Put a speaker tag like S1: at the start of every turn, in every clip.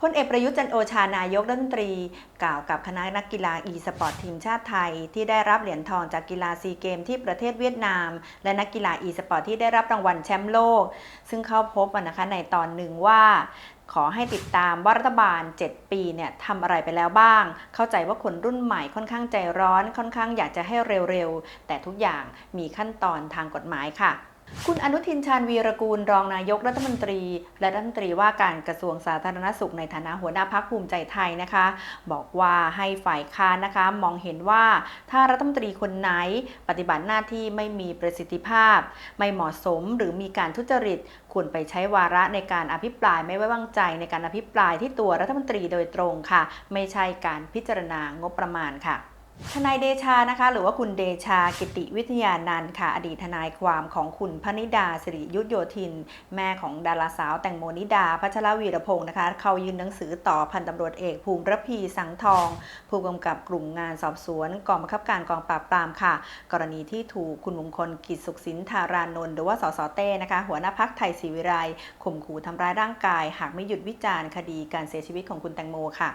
S1: พลเอกประยุทธ์จันโอชานายกรัฐมนตรี กล่าวกับคณะนักกีฬาอีสปอร์ตทีมชาติไทย ที่ได้รับเหรียญทองจากกีฬาซีเกมที่ประเทศเวียดนาม และนักกีฬาอีสปอร์ตที่ได้รับรางวัลแชมป์โลก ซึ่งเข้าพบนะคะในตอนหนึ่งว่าขอให้ติดตามว่ารัฐบาล 7 ปีเนี่ยทำอะไรไปแล้วบ้าง เข้าใจว่าคนรุ่นใหม่ค่อนข้างใจร้อน ค่อนข้างอยากจะให้เร็วๆ แต่ทุกอย่างมีขั้นตอนทางกฎหมายค่ะ คุณอนุทินชาญวีรกูลรองนายกรัฐมนตรี และรัฐมนตรีว่าการกระทรวงสาธารณสุขในฐานะหัวหน้าพักภูมิใจไทยนะคะ บอกว่าให้ฝ่ายค้านนะคะ มองเห็นว่าถ้ารัฐมนตรีคนไหน ปฏิบัติหน้าที่ไม่มีประสิทธิภาพ ไม่เหมาะสมหรือมีการทุจริตควรไปใช้วาระในการอภิปรายไม่ไว้วางใจในการอภิปรายที่ตัวรัฐมนตรีโดยตรงค่ะ ไม่ใช่การพิจารณางบประมาณค่ะ ทนายเดชานะคะ หรือว่าคุณเดชากิติวิทยานันท์ค่ะ อดีตทนายความของคุณพนิดาสิริยุทธโยธิน แม่ของดาราสาวแตงโมนิดา พัชรวีรพงศ์นะคะ เขายื่นหนังสือต่อพันตำรวจเอกภูมิรพีสังทอง ผู้กำกับกลุ่มงานสอบสวนกองบังคับการกองปราบปรามค่ะ กรณีที่ถูกคุณมงคลกิจสุขสินธารานนท์หรือว่าสสเต้นะคะ หัวหน้าพักไทยศรีวิไลข่มขู่ทำร้ายร่างกาย หากไม่หยุดวิจารณ์คดีการเสียชีวิตของคุณแตงโมค่ะ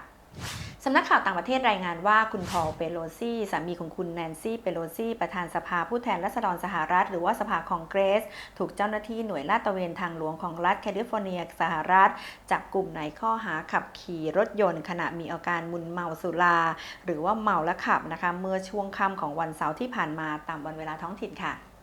S1: สำนักข่าวต่างประเทศรายงานว่าคุณพอลเปโลซีสามีของคุณแนนซี่เปโลซีประธานสภาผู้แทนราษฎรสหรัฐ หรือว่าสภาคองเกรส ถูกเจ้าหน้าที่หน่วยลาดตระเวนทางหลวงของรัฐแคลิฟอร์เนียสหรัฐ จับกลุ่มในข้อหาขับขี่รถยนต์ ขณะมีอาการมึนเมาสุราหรือว่าเมาและขับนะคะเมื่อช่วงค่ำของวันเสาร์ที่ผ่านมาตามวันเวลาท้องถิ่นค่ะ